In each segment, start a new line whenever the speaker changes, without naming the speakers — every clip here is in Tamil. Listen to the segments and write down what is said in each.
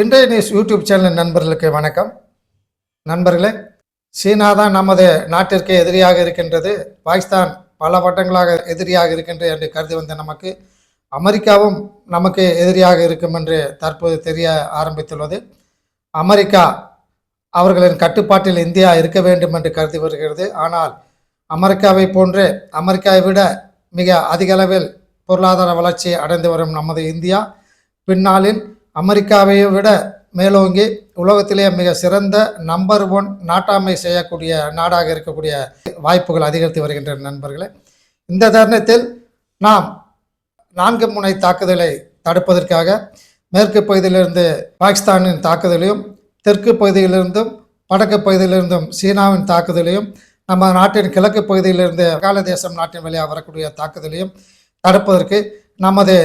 இன்றைய நியூஸ் யூடியூப் சேனல் நண்பர்களுக்கு வணக்கம். நண்பர்களே சீனா தான் நமது நாட்டிற்கு எதிரியாக இருக்கின்றது. பாகிஸ்தான் பல வட்டங்களாக எதிரியாக இருக்கின்றது என்று கருதி வந்த நமக்கு அமெரிக்காவும் நமக்கு எதிரியாக இருக்கும் என்று தற்போது தெரிய ஆரம்பித்துள்ளது. அமெரிக்கா அவர்களின் கட்டுப்பாட்டில் இந்தியா இருக்க வேண்டும் என்று கருதி வருகிறது. ஆனால் அமெரிக்காவை போன்று அமெரிக்காவை விட மிக அதிக அளவில் பொருளாதார வளர்ச்சி அடைந்து வரும் நமது இந்தியா பின்னாளில் அமெரிக்காவை விட மேலோங்கி உலகத்திலே மிக சிறந்த நம்பர் ஒன் நாட்டாமை செய்யக்கூடிய நாடாக இருக்கக்கூடிய வாய்ப்புகள் அதிகரித்து வருகின்றன நண்பர்களே. இந்த தருணத்தில் நாம் நான்கு முனை தாக்குதலை தடுப்பதற்காக மேற்கு பகுதியிலிருந்து பாகிஸ்தானின் தாக்குதலையும் தெற்கு பகுதியிலிருந்தும் வடக்கு பகுதியிலிருந்தும் சீனாவின் தாக்குதலையும் நம்ம நாட்டின் கிழக்கு பகுதியிலிருந்து வங்காளதேசம் நாட்டின் வழியாக வரக்கூடிய தாக்குதலையும் தடுப்பதற்கு நமது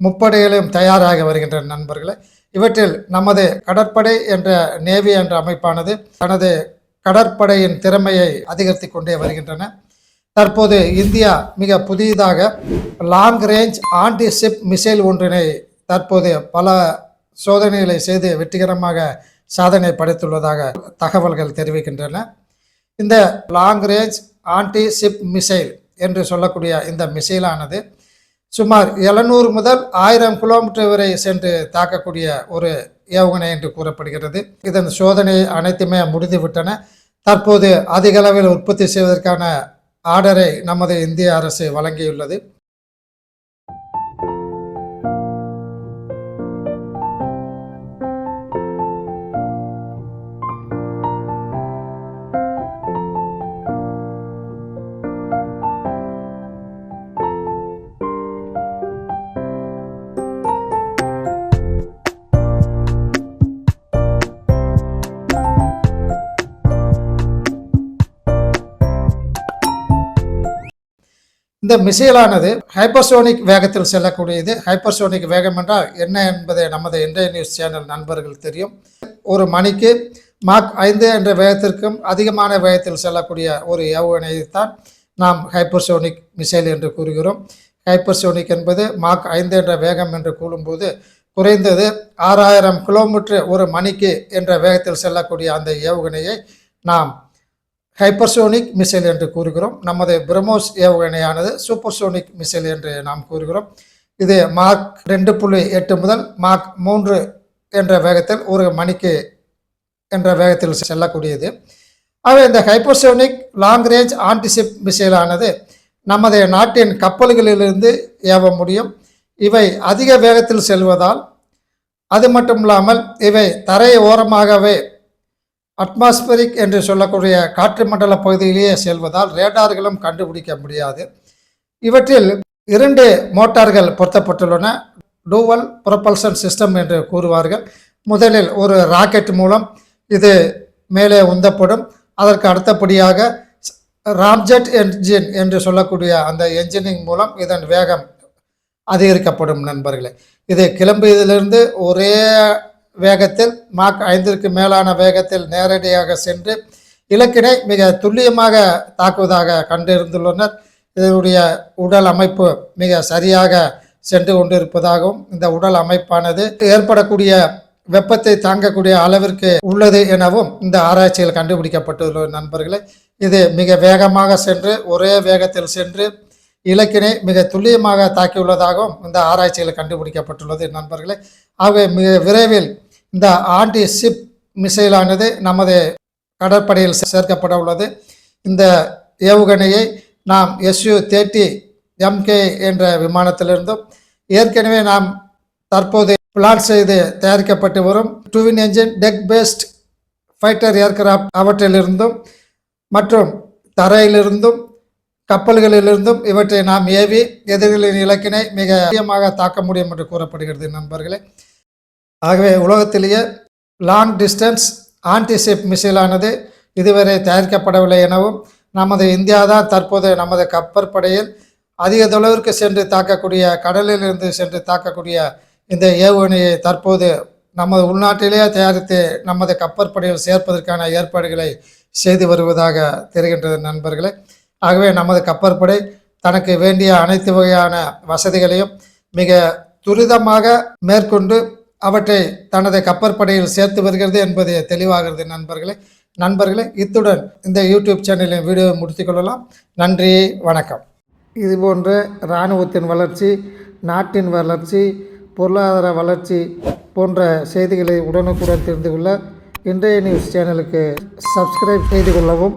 முப்படைகளையும் தயாராக வருகின்ற நண்பர்களே இவற்றில் நமது கடற்படை என்ற நேவி என்ற அமைப்பானது தனது கடற்படையின் திறமையை அதிகரித்து கொண்டே வருகின்றன. தற்போது இந்தியா மிக புதிதாக long range anti ship missile ஒன்றினை தற்போது பல சோதனைகளை செய்து வெற்றிகரமாக சாதனை படைத்துள்ளதாக தகவல்கள் தெரிவிக்கின்றன. இந்த long range anti ship missile என்று சொல்லக்கூடிய இந்த மிசைலானது சுமார் எழுநூறு முதல் ஆயிரம் கிலோமீட்டர் வரை சென்று தாக்கக்கூடிய ஒரு ஏவுகணை என்று கூறப்படுகிறது. இதன் சோதனை அனைத்துமே முடிந்துவிட்டன. தற்போது அதிக அளவில் உற்பத்தி செய்வதற்கான ஆர்டரை நமது இந்திய அரசு வழங்கியுள்ளது. இந்த மிசைலானது ஹைப்பர்சோனிக் வேகத்தில் செல்லக்கூடியது. ஹைப்பர்சோனிக் வேகம் என்றால் என்ன என்பதை நமது இன்றைய நியூஸ் சேனல் நண்பர்கள் தெரியும். ஒரு மணிக்கு மாக் ஐந்து என்ற வேகத்திற்கும் அதிகமான வேகத்தில் செல்லக்கூடிய ஒரு ஏவுகணையைத்தான் நாம் ஹைப்பர்சோனிக் மிசைல் என்று கூறுகிறோம். ஹைப்பர்சோனிக் என்பது மாக் ஐந்து என்ற வேகம் என்று கூறும்போது குறைந்தது ஆறாயிரம் கிலோமீட்டர் ஒரு மணிக்கு என்ற வேகத்தில் செல்லக்கூடிய அந்த ஏவுகணையை நாம் ஹைப்பர்சோனிக் மிசைல் என்று கூறுகிறோம். நமது பிரம்மோஸ் ஏவுகணையானது சூப்பர்சோனிக் மிசைல் என்று நாம் கூறுகிறோம். இது மார்க் ரெண்டு புள்ளி எட்டு முதல் மார்க் மூன்று என்ற வேகத்தில் ஒரு மணிக்கு என்ற வேகத்தில் செல்லக்கூடியது. ஆகவே இந்த hypersonic long range anti ship மிசைலானது நமது நாட்டின் கப்பல்களிலிருந்து ஏவ முடியும். இவை அதிக வேகத்தில் செல்வதால் அது மட்டும் இல்லாமல் இவை தரை ஓரமாகவே அட்மாஸ்பரிக் என்று சொல்லக்கூடிய காற்று மண்டல பகுதியிலேயே செல்வதால் ரேடார்களும் கண்டுபிடிக்க முடியாது. இவற்றில் இரண்டு மோட்டார்கள் பொருத்தப்பட்டுள்ளன. டூவல் ப்ரொபல்சன் சிஸ்டம் என்று கூறுவார்கள். முதலில் ஒரு ராக்கெட் மூலம் இது மேலே உந்தப்படும். அதற்கு அடுத்தபடியாக ராம்ஜெட் என்ஜின் என்று சொல்லக்கூடிய அந்த என்ஜினிங் மூலம் இதன் வேகம் அதிகரிக்கப்படும் நண்பர்களே. இது கிளம்பியதிலிருந்து ஒரே வேகத்தில் மாக் ஐந்திற்கு மேலான வேகத்தில் நேரடியாக சென்று இலக்கினை மிக துல்லியமாக தாக்குவதாக கண்டிருந்துள்ளனர் இதனுடைய உடல் அமைப்பு மிக சரியாக சென்று கொண்டிருப்பதாகவும் இந்த உடல் அமைப்பானது ஏற்படக்கூடிய வெப்பத்தை தாங்கக்கூடிய அளவிற்கு உள்ளது எனவும் இந்த ஆராய்ச்சியில் கண்டுபிடிக்கப்பட்டுள்ள நண்பர்களே இது மிக வேகமாக சென்று ஒரே வேகத்தில் சென்று இலக்கினை மிக துல்லியமாக தாக்கியுள்ளதாகவும் இந்த ஆராய்ச்சியில் கண்டுபிடிக்கப்பட்டுள்ளது நண்பர்களே. ஆகவே மிக விரைவில் இந்த ஆன்டி ஷிப் மிசைலானது நமது கடற்படையில் சேர்க்கப்பட உள்ளது. இந்த ஏவுகணையை நாம் எஸ்யூ தேர்ட்டி எம்கே என்ற விமானத்திலிருந்தும் ஏற்கனவே நாம் தற்போது பிளான் செய்து தயாரிக்கப்பட்டு வரும் twin engine deck based fighter aircraft அவற்றிலிருந்தும் மற்றும் தரையிலிருந்தும் கப்பல்களிலிருந்தும் இவற்றை நாம் ஏவி எதிரிகளின் இலக்கினை மிக அதிகமாக தாக்க முடியும் என்று கூறப்படுகிறது நண்பர்களே. ஆகவே உலகத்திலேயே லாங் டிஸ்டன்ஸ் ஆன்டிசெப் மிசைலானது இதுவரை தயாரிக்கப்படவில்லை எனவும் நமது இந்தியா தான் தற்போது நமது கப்பற்படையில் அதிக தொலைவிற்கு சென்று தாக்கக்கூடிய கடலிலிருந்து சென்று தாக்கக்கூடிய இந்த ஏவுகணையை தற்போது நமது உள்நாட்டிலேயே தயாரித்து நமது கப்பற்படையில் சேர்ப்பதற்கான ஏற்பாடுகளை செய்து வருவதாக தெரிகின்றது நண்பர்களே. ஆகவே நமது கப்பற்படை தனக்கு வேண்டிய அனைத்து வகையான வசதிகளையும் மிக துரிதமாக மேற்கொண்டு அவற்றை தனது கப்பற்படையில் சேர்த்து வருகிறது என்பது தெளிவாகிறது நண்பர்களே. நண்பர்களே இத்துடன் இந்த யூடியூப் சேனலின் வீடியோவை முடித்துக் கொள்ளலாம். நன்றி வணக்கம். இதுபோன்ற இராணுவத்தின் வளர்ச்சி நாட்டின் வளர்ச்சி பொருளாதார வளர்ச்சி போன்ற செய்திகளை உடனுக்குடன் தெரிந்து கொள்ள இன்றைய நியூஸ் சேனலுக்கு சப்ஸ்கிரைப் செய்து கொள்ளவும்.